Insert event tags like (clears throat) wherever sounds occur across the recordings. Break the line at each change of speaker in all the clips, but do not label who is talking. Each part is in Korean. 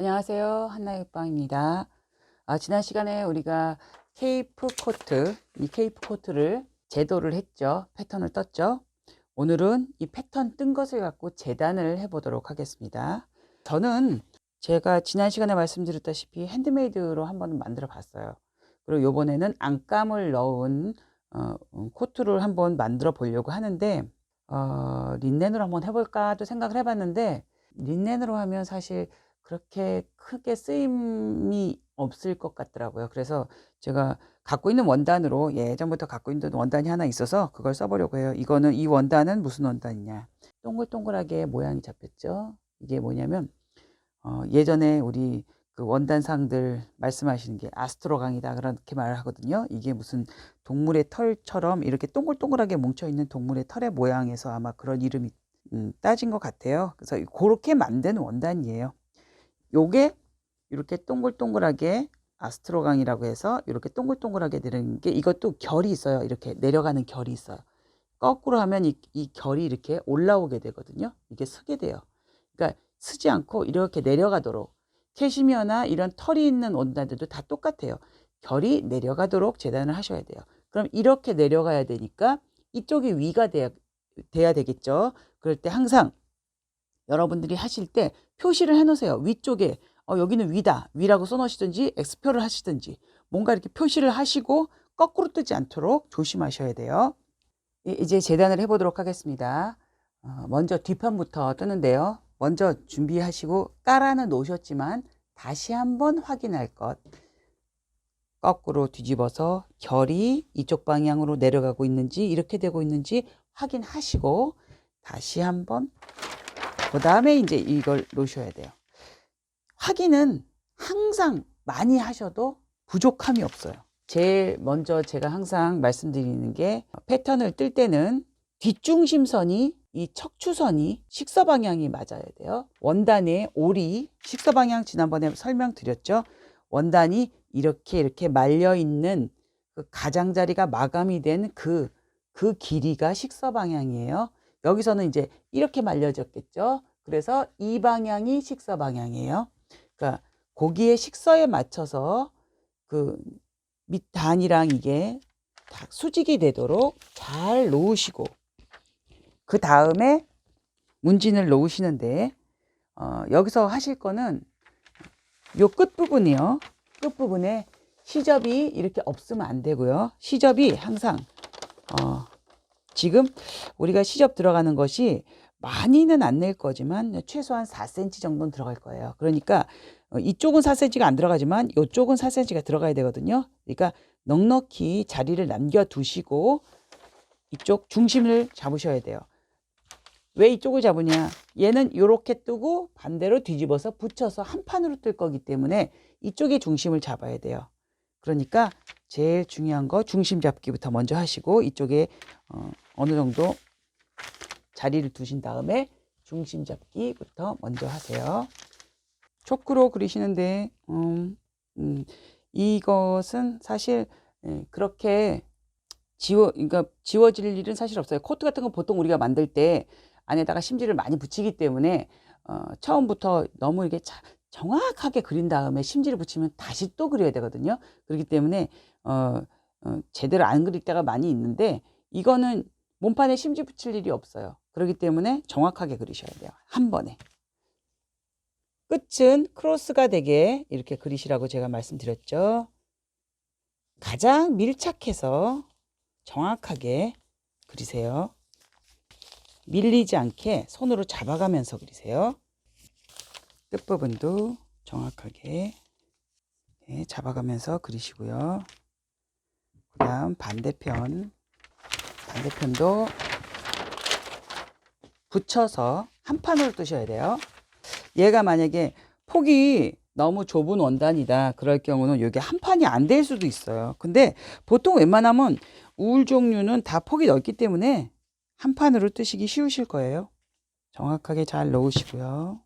안녕하세요. 한나육방입니다. 아, 지난 시간에 우리가 케이프 코트, 이 케이프 코트를 제도를 했죠. 패턴을 떴죠. 오늘은 이 패턴 뜬 것을 갖고 재단을 해보도록 하겠습니다. 저는 제가 지난 시간에 말씀드렸다시피 핸드메이드로 한번 만들어 봤어요. 그리고 요번에는 안감을 넣은 어, 음, 코트를 한번 만들어 보려고 하는데 어, 린넨으로 한번 해볼까도 생각을 해봤는데 린넨으로 하면 사실 그렇게 크게 쓰임이 없을 것 같더라고요. 그래서 제가 갖고 있는 원단으로 예전부터 갖고 있는 원단이 하나 있어서 그걸 써보려고 해요. 이거는 이 원단은 무슨 원단이냐? 동글동글하게 모양이 잡혔죠. 이게 뭐냐면 어, 예전에 우리 그 원단상들 말씀하시는 게 아스트로강이다 그렇게 말을 하거든요. 이게 무슨 동물의 털처럼 이렇게 동글동글하게 뭉쳐 있는 동물의 털의 모양에서 아마 그런 이름이 음, 따진 것 같아요. 그래서 그렇게 만든 원단이에요. 요게 이렇게 동글동글하게 아스트로강이라고 해서 이렇게 동글동글하게 되는 게 이것도 결이 있어요. 이렇게 내려가는 결이 있어요. 거꾸로 하면 이, 이 결이 이렇게 올라오게 되거든요. 이게 서게 돼요. 그러니까 쓰지 않고 이렇게 내려가도록 캐시미어나 이런 털이 있는 원단들도 다 똑같아요. 결이 내려가도록 재단을 하셔야 돼요. 그럼 이렇게 내려가야 되니까 이쪽이 위가 돼야, 돼야 되겠죠. 그럴 때 항상 여러분들이 하실 때 표시를 해 놓으세요. 위쪽에 어, 여기는 위다. 위라고 써 놓으시든지 X표를 하시든지 뭔가 이렇게 표시를 하시고 거꾸로 뜨지 않도록 조심하셔야 돼요. 이- 이제 재단을 해보도록 하겠습니다. 어, 먼저 뒷판부터 뜨는데요. 먼저 준비하시고 깔아는 놓으셨지만 다시 한번 확인할 것. 거꾸로 뒤집어서 결이 이쪽 방향으로 내려가고 있는지 이렇게 되고 있는지 확인하시고 다시 한번 그 다음에 이제 이걸 놓으셔야 돼요. 확인은 항상 많이 하셔도 부족함이 없어요. 제일 먼저 제가 항상 말씀드리는 게 패턴을 뜰 때는 뒷중심선이 이 척추선이 식서 방향이 맞아야 돼요. 원단의 올이 식서 방향 지난번에 설명드렸죠. 원단이 이렇게 이렇게 말려 있는 그 가장자리가 마감이 된 그그 길이가 식서 방향이에요. 여기서는 이제 이렇게 말려졌겠죠. 그래서 이 방향이 식서 방향이에요. 그러니까 고기의 식서에 맞춰서 그 밑단이랑 이게 다 수직이 되도록 잘 놓으시고 그 다음에 문진을 놓으시는데 어, 여기서 하실 거는 요 끝부분이요. 끝부분에 시접이 이렇게 없으면 안 되고요. 시접이 항상 어, 지금 우리가 시접 들어가는 것이 많이는 안 낼 거지만 최소한 4cm 정도는 들어갈 거예요. 그러니까 어, 이쪽은 4cm가 안 들어가지만 이쪽은 4cm가 들어가야 되거든요. 그러니까 넉넉히 자리를 남겨 두시고 이쪽 중심을 잡으셔야 돼요. 왜 이쪽을 잡으냐? 얘는 이렇게 뜨고 반대로 뒤집어서 붙여서 한 판으로 뜰 거기 때문에 이쪽에 중심을 잡아야 돼요. 그러니까 제일 중요한 거 중심 잡기부터 먼저 하시고 이쪽에 어, 어느 정도 자리를 두신 다음에 중심 잡기부터 먼저 하세요. 초크로 그리시는데 음, 음, 이것은 사실 예, 그렇게 지워 그러니까 지워질 일은 사실 없어요. 코트 같은 건 보통 우리가 만들 때 안에다가 심지를 많이 붙이기 때문에 어, 처음부터 너무 이게 자, 정확하게 그린 다음에 심지를 붙이면 다시 또 그려야 되거든요. 그렇기 때문에 어, 어, 제대로 안 그릴 때가 많이 있는데 이거는 몸판에 심지 붙일 일이 없어요. 그렇기 때문에 정확하게 그리셔야 돼요. 한 번에. 끝은 크로스가 되게 이렇게 그리시라고 제가 말씀드렸죠. 가장 밀착해서 정확하게 그리세요. 밀리지 않게 손으로 잡아가면서 그리세요. 끝부분도 정확하게 네, 잡아가면서 그리시고요. 그 다음 반대편, 반대편도 붙여서 한 판으로 뜨셔야 돼요. 얘가 만약에 폭이 너무 좁은 원단이다. 그럴 경우는 이게 한 판이 안 될 수도 있어요. 근데 보통 웬만하면 울 종류는 다 폭이 넓기 때문에 한 판으로 뜨시기 쉬우실 거예요. 정확하게 잘 넣으시고요.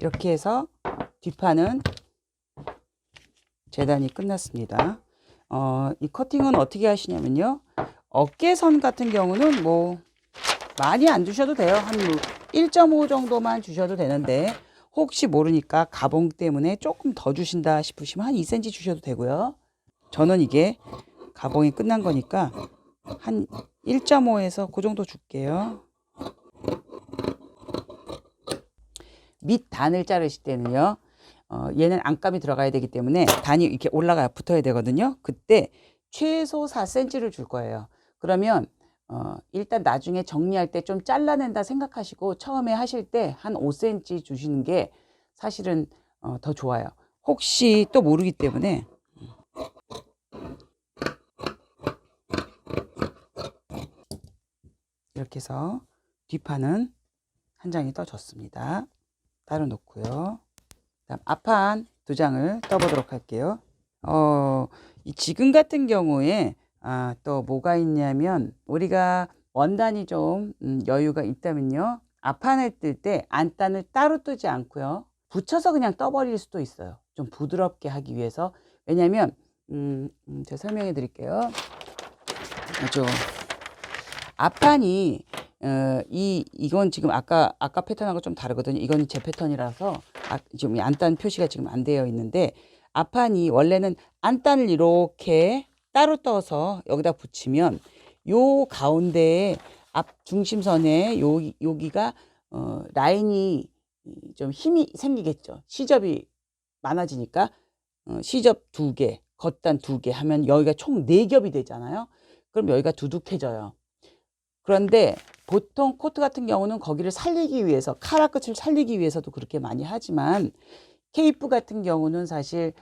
이렇게 해서 뒷판은 재단이 끝났습니다. 어, 이 커팅은 어떻게 하시냐면요. 어깨선 같은 경우는 뭐 많이 안 두셔도 돼요. 한 1.5 정도만 주셔도 되는데 혹시 모르니까 가봉 때문에 조금 더 주신다 싶으시면 한 2cm 주셔도 되고요. 저는 이게 가봉이 끝난 거니까 한 1.5에서 그 정도 줄게요. 밑 단을 자르실 때는요. 어, 얘는 안감이 들어가야 되기 때문에 단이 이렇게 올라가 붙어야 되거든요. 그때 최소 4cm를 줄 거예요. 그러면 어, 일단 나중에 정리할 때 좀 잘라낸다 생각하시고 처음에 하실 때 한 5cm 주시는 게 사실은 어, 더 좋아요. 혹시 또 모르기 때문에 이렇게 해서 뒷판은 한 장이 떠졌습니다. 따로 놓고요. 다음 앞판 두 장을 떠보도록 할게요. 어, 이 지금 같은 경우에 아, 또 뭐가 있냐면 우리가 원단이 좀 음, 여유가 있다면요. 앞판을 뜰 때 안단을 따로 뜨지 않고요. 붙여서 그냥 떠버릴 수도 있어요. 좀 부드럽게 하기 위해서. 왜냐면 음, 음, 제가 설명해 드릴게요. 아주 앞판이 어, 이 이건 지금 아까 아까 패턴하고 좀 다르거든요. 이건 제 패턴이라서 아, 지금 이 안단 표시가 지금 안 되어 있는데 앞판이 원래는 안단을 이렇게 따로 떠서 여기다 붙이면 요 가운데에 앞 중심선에 요 여기가 어, 라인이 좀 힘이 생기겠죠. 시접이 많아지니까 어, 시접 두 개, 겉단 두 개 하면 여기가 총 네 겹이 되잖아요. 그럼 여기가 두둑해져요. 그런데 보통 코트 같은 경우는 거기를 살리기 위해서 카라 끝을 살리기 위해서도 그렇게 많이 하지만 케이프 같은 경우는 사실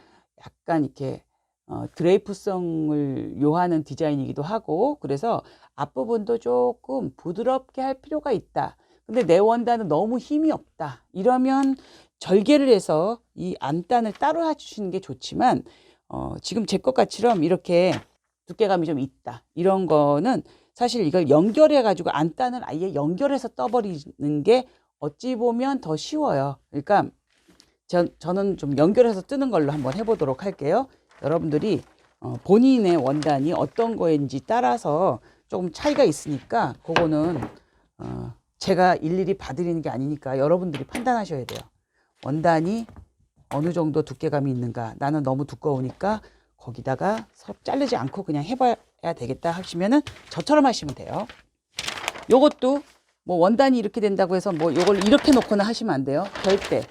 약간 이렇게 어, 드레이프성을 요하는 디자인이기도 하고 그래서 앞부분도 조금 부드럽게 할 필요가 있다. 근데 내 원단은 너무 힘이 없다. 이러면 절개를 해서 이 안단을 따로 해주시는 게 좋지만 어, 지금 제 것같이럼 이렇게 두께감이 좀 있다. 이런 거는 사실 이걸 연결해 가지고 안단을 아예 연결해서 떠버리는 게 어찌 보면 더 쉬워요. 그러니까 저, 저는 좀 연결해서 뜨는 걸로 한번 해보도록 할게요. 여러분들이 어, 본인의 원단이 어떤 거인지 따라서 조금 차이가 있으니까 그거는 어, 제가 일일이 봐드리는 게 아니니까 여러분들이 판단하셔야 돼요. 원단이 어느 정도 두께감이 있는가. 나는 너무 두꺼우니까 거기다가 섭 자르지 않고 그냥 해봐 야 되겠다 하시면은 저처럼 하시면 돼요. 요것도 뭐 원단이 이렇게 된다고 해서 뭐 요걸 이렇게 놓거나 하시면 안 돼요. 절대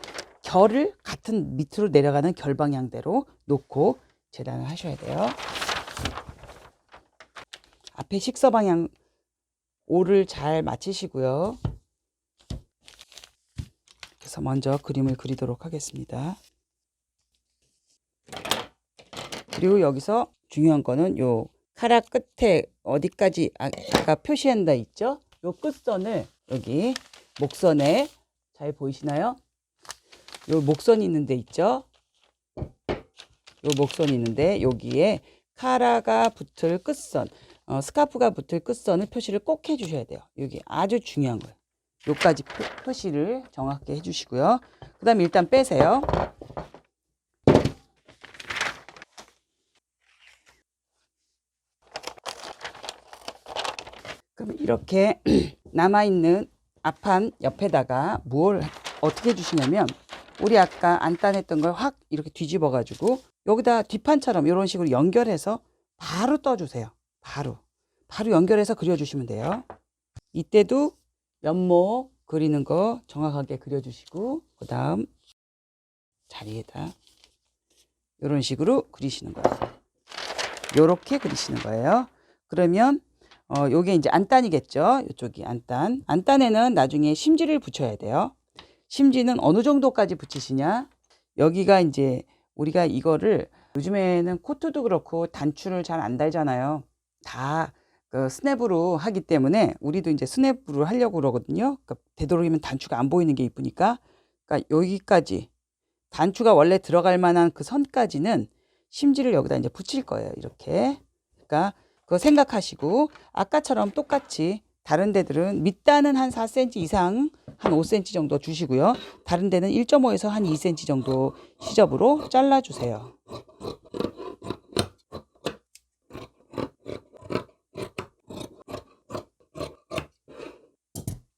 결을 같은 밑으로 내려가는 결 방향대로 놓고 재단을 하셔야 돼요. 앞에 식서 방향 오를 잘 맞추시고요. 그래서 먼저 그림을 그리도록 하겠습니다. 그리고 여기서 중요한 거는 요 카라 끝에 어디까지 아, 아까 표시한다 있죠? 요 끝선을 여기 목선에 잘 보이시나요? 요 목선이 있는데 있죠? 요 목선이 있는데 여기에 카라가 붙을 끝선, 어, 스카프가 붙을 끝선을 표시를 꼭 해주셔야 돼요. 여기 아주 중요한 거예요. 요까지 표, 표시를 정확하게 해주시고요. 그 다음에 일단 빼세요. 그럼 이렇게 (clears throat) 남아있는 앞판 옆에다가 뭘 어떻게 해주시냐면 우리 아까 안 따냈던 걸 확 이렇게 뒤집어 가지고 여기다 뒷판처럼 이런 식으로 연결해서 바로 떠주세요. 바로. 바로 연결해서 그려주시면 돼요. 이때도 면목 그리는 거 정확하게 그려주시고 그 다음 자리에다 이런 식으로 그리시는 거예요. 요렇게 그리시는 거예요. 그러면 어, 요게 이제 안단이겠죠. 이쪽이 안단. 안단에는 나중에 심지를 붙여야 돼요. 심지는 어느 정도까지 붙이시냐? 여기가 이제 우리가 이거를 요즘에는 코트도 그렇고 단추를 잘 안 달잖아요. 다 그 스냅으로 하기 때문에 우리도 이제 스냅으로 하려고 그러거든요. 그러니까 되도록이면 단추가 안 보이는 게 이쁘니까. 그러니까 여기까지 단추가 원래 들어갈 만한 그 선까지는 심지를 여기다 이제 붙일 거예요. 이렇게. 그러니까 그거 생각하시고 아까처럼 똑같이 다른 데들은 밑단은 한 4cm 이상 한 5cm 정도 주시고요. 다른 데는 1.5에서 한 2cm 정도 시접으로 잘라주세요.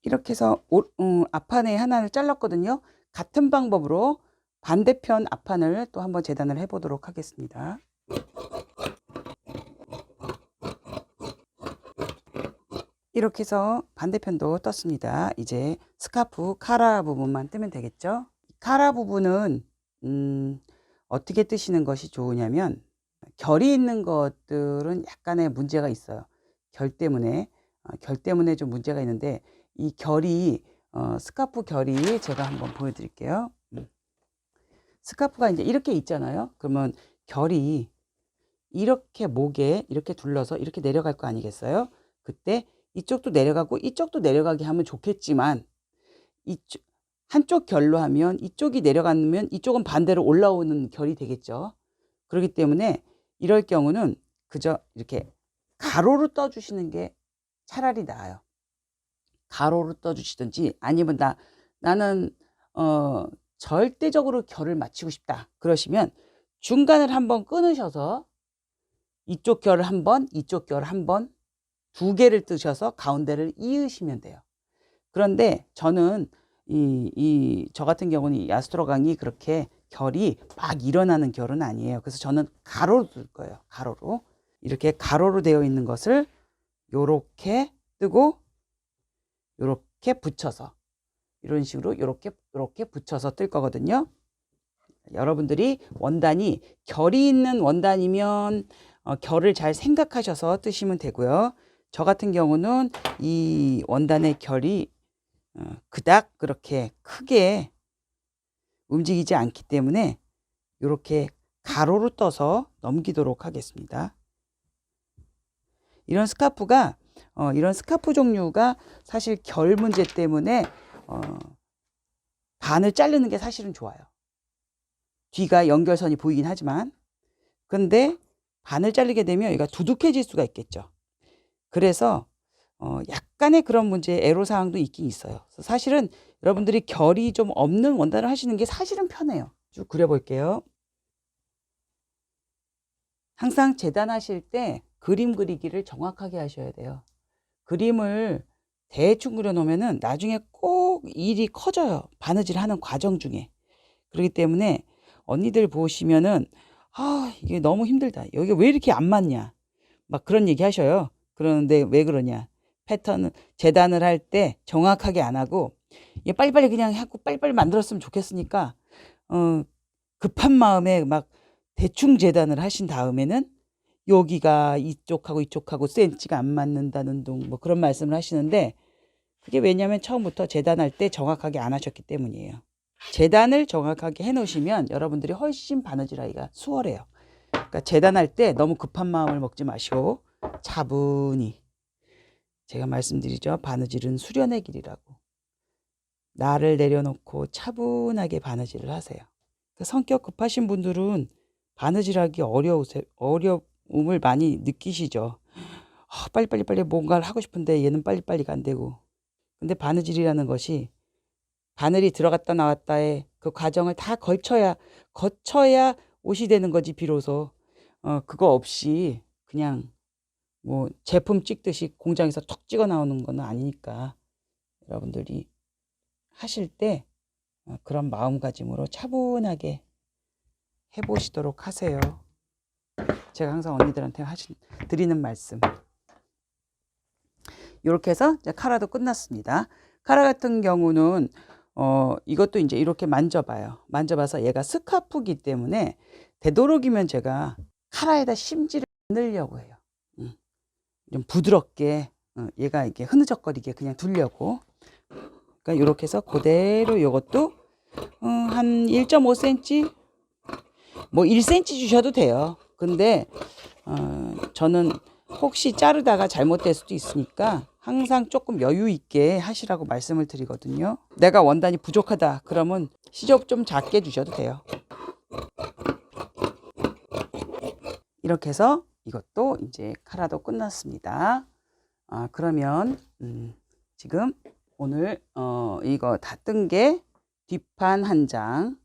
이렇게 해서 오, 음, 앞판에 하나를 잘랐거든요. 같은 방법으로 반대편 앞판을 또 한번 재단을 해보도록 하겠습니다. 이렇게 해서 반대편도 떴습니다. 이제 스카프 카라 부분만 뜨면 되겠죠. 카라 부분은 음, 어떻게 뜨시는 것이 좋으냐면 결이 있는 것들은 약간의 문제가 있어요. 결 때문에 어, 결 때문에 좀 문제가 있는데 이 결이 어, 스카프 결이 제가 한번 보여드릴게요. 음. 스카프가 이제 이렇게 있잖아요. 그러면 결이 이렇게 목에 이렇게 둘러서 이렇게 내려갈 거 아니겠어요? 그때 이쪽도 내려가고 이쪽도 내려가게 하면 좋겠지만 이쪽 한쪽 결로 하면 이쪽이 내려가면 이쪽은 반대로 올라오는 결이 되겠죠. 그렇기 때문에 이럴 경우는 그저 이렇게 가로로 떠주시는 게 차라리 나아요. 가로로 떠주시든지 아니면 나 나는 어 절대적으로 결을 맞추고 싶다. 그러시면 중간을 한번 끊으셔서 이쪽 결을 한번 이쪽 결을 한번 두 개를 뜨셔서 가운데를 이으시면 돼요. 그런데 저는 이, 이, 저 같은 경우는 이 아스트로 강이 그렇게 결이 막 일어나는 결은 아니에요. 그래서 저는 가로로 뜰 거예요. 가로로. 이렇게 가로로 되어 있는 것을 요렇게 뜨고 요렇게 붙여서 이런 식으로 요렇게 요렇게 붙여서 뜰 거거든요. 여러분들이 원단이 결이 있는 원단이면 어, 결을 잘 생각하셔서 뜨시면 되고요. 저 같은 경우는 이 원단의 결이 어, 그닥 그렇게 크게 움직이지 않기 때문에 이렇게 가로로 떠서 넘기도록 하겠습니다. 이런 스카프가 어, 이런 스카프 종류가 사실 결 문제 때문에 어, 반을 자르는 게 사실은 좋아요. 뒤가 연결선이 보이긴 하지만 근데 반을 자르게 되면 얘가 두둑해질 수가 있겠죠. 그래서 어, 약간의 그런 문제 애로사항도 있긴 있어요. 사실은 여러분들이 결이 좀 없는 원단을 하시는 게 사실은 편해요. 쭉 그려볼게요. 항상 재단하실 때 그림 그리기를 정확하게 하셔야 돼요. 그림을 대충 그려놓으면은 나중에 꼭 일이 커져요. 바느질 하는 과정 중에. 그렇기 때문에 언니들 보시면은 아, 이게 너무 힘들다. 여기 왜 이렇게 안 맞냐. 막 그런 얘기 하셔요. 그러는데 왜 그러냐. 패턴을 재단을 할 때 정확하게 안 하고 얘 빨리빨리 그냥 하고 빨리빨리 만들었으면 좋겠으니까 어 급한 마음에 막 대충 재단을 하신 다음에는 여기가 이쪽하고 이쪽하고 센치가 안 맞는다는 둥 뭐 그런 말씀을 하시는데 그게 왜냐하면 처음부터 재단할 때 정확하게 안 하셨기 때문이에요. 재단을 정확하게 해 놓으시면 여러분들이 훨씬 바느질하기가 수월해요. 그러니까 재단할 때 너무 급한 마음을 먹지 마시고 차분히 제가 말씀드리죠. 바느질은 수련의 길이라고. 나를 내려놓고 차분하게 바느질을 하세요. 그 성격 급하신 분들은 바느질하기 어려우세, 어려움을 많이 느끼시죠. 아, 빨리빨리 빨리 뭔가를 하고 싶은데 얘는 빨리빨리가 안 되고. 근데 바느질이라는 것이 바늘이 들어갔다 나왔다의 그 과정을 다 걸쳐야 거쳐야 옷이 되는 거지 비로소 어 그거 없이 그냥 뭐 제품 찍듯이 공장에서 톡 찍어 나오는 거는 아니니까 여러분들이 하실 때 어, 그런 마음가짐으로 차분하게 해보시도록 하세요. 제가 항상 언니들한테 하신 드리는 말씀. 이렇게 해서 카라도 끝났습니다. 카라 같은 경우는 어 이것도 이제 이렇게 만져봐요. 만져봐서 얘가 스카프기 때문에 되도록이면 제가 카라에다 심지를 넣으려고 해요. 음. 좀 부드럽게 어, 얘가 이렇게 흐느적거리게 그냥 두려고. 그러니까 이렇게 해서 그대로 이것도 어, 한 1.5cm 뭐 1cm 주셔도 돼요. 근데 어, 저는 혹시 자르다가 잘못될 수도 있으니까 항상 조금 여유 있게 하시라고 말씀을 드리거든요. 내가 원단이 부족하다 그러면 시접 좀 작게 주셔도 돼요. 이렇게 해서 이것도 이제 카라도 끝났습니다. 아, 그러면 음, 지금 오늘 어, 이거 다 뜬 게 뒷판 한 장,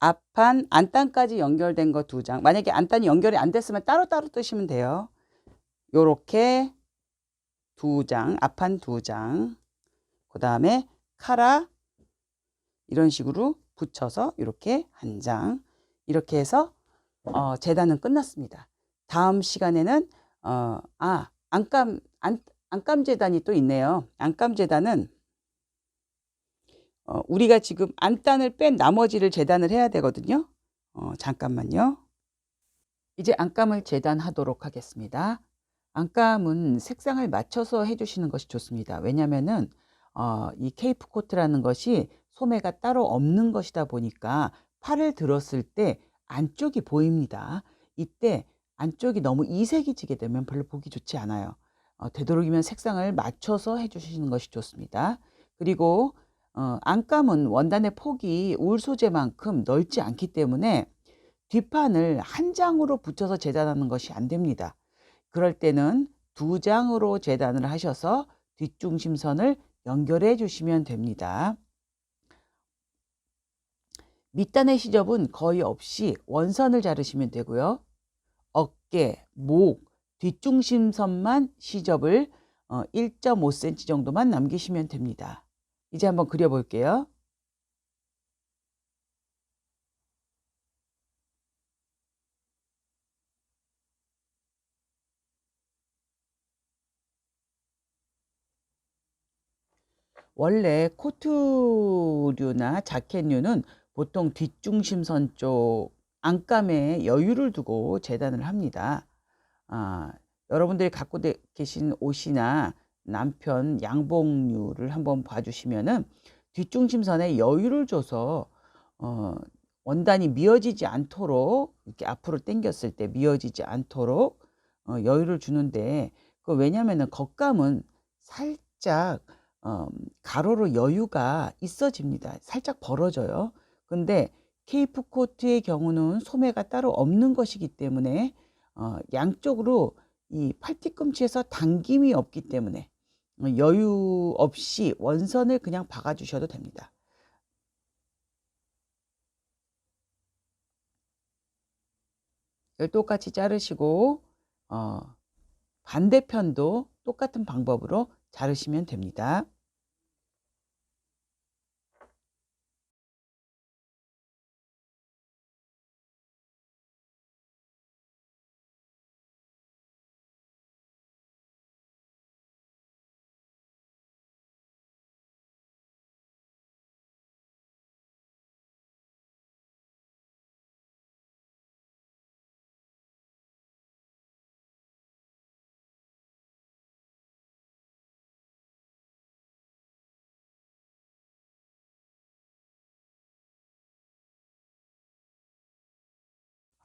앞판 안단까지 연결된 거 두 장. 만약에 안단이 연결이 안 됐으면 따로따로 뜨시면 돼요. 요렇게 두 장, 앞판 두 장. 그 다음에 카라 이런 식으로 붙여서 이렇게 한 장 이렇게 해서 어, 재단은 끝났습니다. 다음 시간에는 어, 아 안감 안, 안감 재단이 또 있네요. 안감 재단은 어, 우리가 지금 안단을 뺀 나머지를 재단을 해야 되거든요. 어, 잠깐만요. 이제 안감을 재단하도록 하겠습니다. 안감은 색상을 맞춰서 해주시는 것이 좋습니다. 왜냐면은 어, 이 케이프 코트라는 것이 소매가 따로 없는 것이다 보니까 팔을 들었을 때 안쪽이 보입니다. 이때 안쪽이 너무 이색이 지게 되면 별로 보기 좋지 않아요. 어, 되도록이면 색상을 맞춰서 해주시는 것이 좋습니다. 그리고 어, 안감은 원단의 폭이 울 소재만큼 넓지 않기 때문에 뒷판을 한 장으로 붙여서 재단하는 것이 안 됩니다. 그럴 때는 두 장으로 재단을 하셔서 뒷중심선을 연결해 주시면 됩니다. 밑단의 시접은 거의 없이 원선을 자르시면 되고요. 어깨, 목, 뒷중심선만 시접을 1.5cm 정도만 남기시면 됩니다. 이제 한번 그려볼게요. 원래 코트류나 자켓류는 보통 뒷중심선 쪽 안감에 여유를 두고 재단을 합니다. 아, 여러분들이 갖고 계신 옷이나 남편 양복류를 한번 봐주시면은 뒷중심선에 여유를 줘서 어, 원단이 미어지지 않도록 이렇게 앞으로 당겼을 때 미어지지 않도록 어, 여유를 주는데 그 왜냐면은 겉감은 살짝 어, 가로로 여유가 있어집니다. 살짝 벌어져요. 근데 케이프 코트의 경우는 소매가 따로 없는 것이기 때문에 어, 양쪽으로 이 팔뒤꿈치에서 당김이 없기 때문에 여유 없이 원선을 그냥 박아 주셔도 됩니다. 똑같이 자르시고 어, 반대편도 똑같은 방법으로 자르시면 됩니다.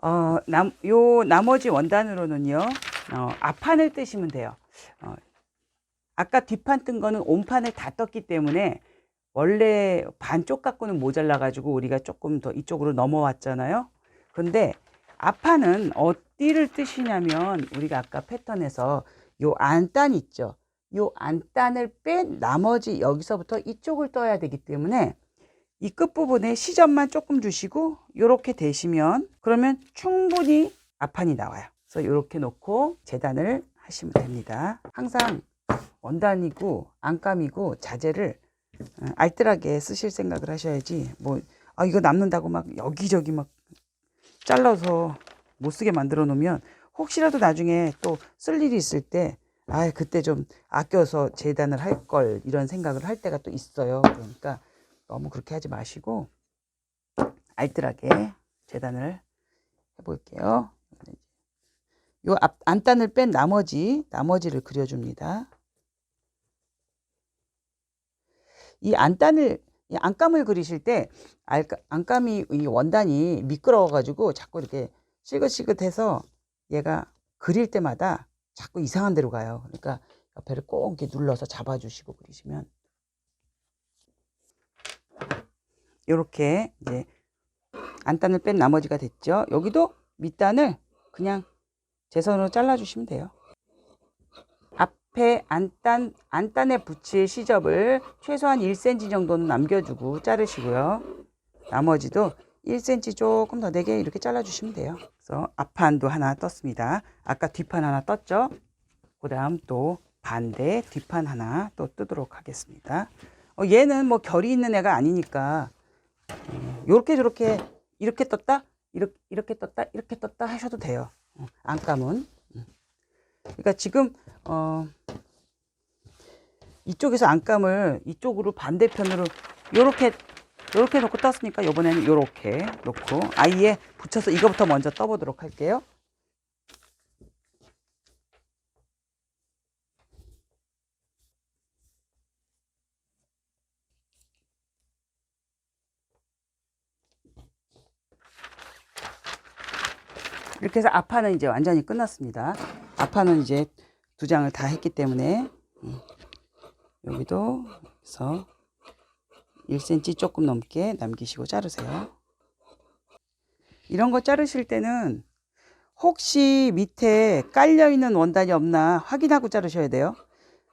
어, 남, 요 나머지 원단으로는요, 어, 앞판을 뜨시면 돼요. 어, 아까 뒷판 뜬 거는 온판을 다 떴기 때문에 원래 반쪽 갖고는 모자라 가지고 우리가 조금 더 이쪽으로 넘어왔잖아요. 근데 앞판은 어디를 뜨시냐면 우리가 아까 패턴에서 요 안단 있죠. 요 안단을 뺀 나머지 여기서부터 이쪽을 떠야 되기 때문에 이 끝부분에 시접만 조금 주시고 이렇게 대시면 그러면 충분히 앞판이 나와요. 그래서 이렇게 놓고 재단을 하시면 됩니다. 항상 원단이고 안감이고 자재를 어, 알뜰하게 쓰실 생각을 하셔야지 뭐 아 이거 남는다고 막 여기저기 막 잘라서 못 쓰게 만들어 놓으면 혹시라도 나중에 또 쓸 일이 있을 때 아 그때 좀 아껴서 재단을 할 걸 이런 생각을 할 때가 또 있어요. 그러니까 너무 그렇게 하지 마시고 알뜰하게 재단을 해볼게요. 요 앞, 안단을 뺀 나머지 나머지를 그려줍니다. 이 안단을 이 안감을 그리실 때 안감이 이 원단이 미끄러워 가지고 자꾸 이렇게 시긋시긋해서 얘가 그릴 때마다 자꾸 이상한 데로 가요. 그러니까 옆에를 꼭 이렇게 눌러서 잡아주시고 그리시면 이렇게 이제 안단을 뺀 나머지가 됐죠. 여기도 밑단을 그냥 제 손으로 잘라주시면 돼요. 앞에 안단, 안단에 붙일 시접을 최소한 1cm 정도는 남겨주고 자르시고요. 나머지도 1cm 조금 더 되게 이렇게 잘라주시면 돼요. 그래서 앞판도 하나 떴습니다. 아까 뒷판 하나 떴죠. 그 다음 또 반대 뒷판 하나 또 뜨도록 하겠습니다. 어, 얘는 뭐 결이 있는 애가 아니니까 음, 요렇게 저렇게 이렇게 떴다 이렇게 이렇게 떴다 이렇게 떴다 하셔도 돼요. 어, 안감은. 음. 그러니까 지금 어 이쪽에서 안감을 이쪽으로 반대편으로 요렇게 요렇게 놓고 떴으니까 요번에는 요렇게 놓고 아예 붙여서 이거부터 먼저 떠보도록 할게요. 이렇게 해서 앞판은 이제 완전히 끝났습니다. 앞판은 이제 두 장을 다 했기 때문에 음, 여기도 그래서 1cm 조금 넘게 남기시고 자르세요. 이런 거 자르실 때는 혹시 밑에 깔려 있는 원단이 없나 확인하고 자르셔야 돼요.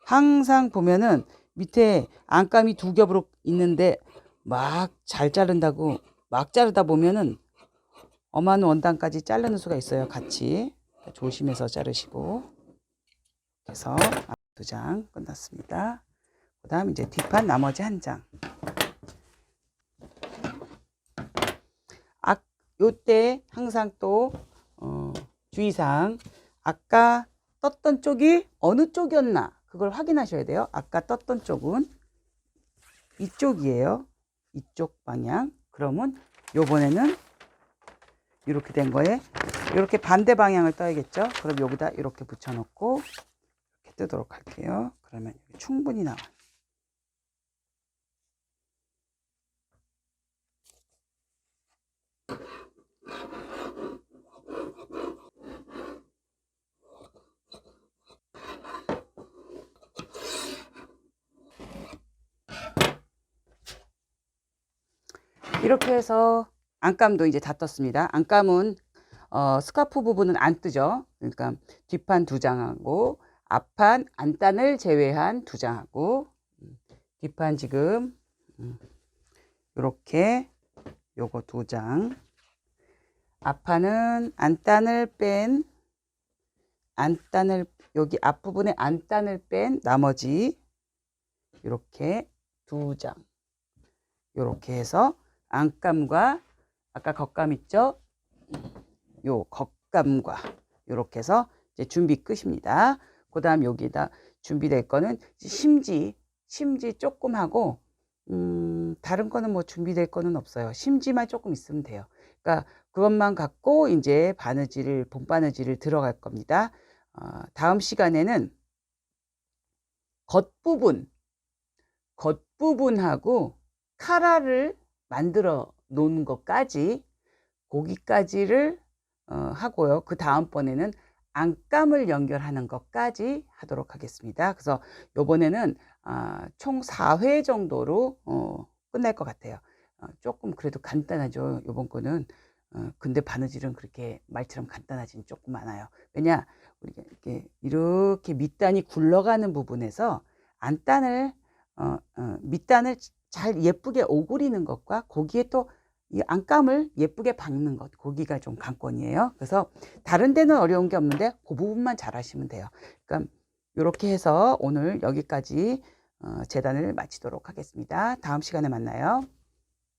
항상 보면은 밑에 안감이 두 겹으로 있는데 막 잘 자른다고 막 자르다 보면은 엄한 원단까지 자르는 수가 있어요. 같이 조심해서 자르시고 그래서 두 장 끝났습니다. 그 다음 이제 뒷판 나머지 한 장. 아, 요때 항상 또 어, 주의사항 아까 떴던 쪽이 어느 쪽이었나 그걸 확인하셔야 돼요. 아까 떴던 쪽은 이쪽이에요. 이쪽 방향. 그러면 요번에는 이렇게 된 거에 이렇게 반대 방향을 떠야겠죠. 그럼 여기다 이렇게 붙여놓고 이렇게 뜨도록 할게요. 그러면 충분히 나와. 이렇게 해서 안감도 이제 다 떴습니다. 안감은 어, 스카프 부분은 안 뜨죠. 그러니까 뒷판 두 장하고 앞판 안단을 제외한 두 장하고 음, 뒷판 지금 이렇게 요거 두 장. 앞판은 안단을 뺀 안단을 여기 앞부분에 안단을 뺀 나머지 이렇게 두 장. 이렇게 해서 안감과 아까 겉감 있죠? 요 겉감과 이렇게 해서 이제 준비 끝입니다. 그 다음 여기다 준비될 거는 심지, 심지 조금 하고, 음, 다른 거는 뭐 준비될 거는 없어요. 심지만 조금 있으면 돼요. 그러니까 그것만 갖고 이제 바느질을, 봄 바느질을 들어갈 겁니다. 어, 다음 시간에는 겉부분, 겉부분하고 카라를 만들어 놓은 것까지 고기까지를 어, 하고요. 그 다음번에는 안감을 연결하는 것까지 하도록 하겠습니다. 그래서 요번에는 아, 총 4회 정도로 어, 끝날 것 같아요. 어, 조금 그래도 간단하죠. 요번 거는. 어, 근데 바느질은 그렇게 말처럼 간단하지는 조금 많아요. 왜냐, 우리가 이렇게, 이렇게 밑단이 굴러가는 부분에서 안단을, 어, 어, 밑단을 잘 예쁘게 오그리는 것과 거기에 또 이 안감을 예쁘게 박는 것, 거기가 좀 관건이에요. 그래서 다른 데는 어려운 게 없는데 그 부분만 잘 하시면 돼요. 그러니까 이렇게 해서 오늘 여기까지 어, 재단을 마치도록 하겠습니다. 다음 시간에 만나요.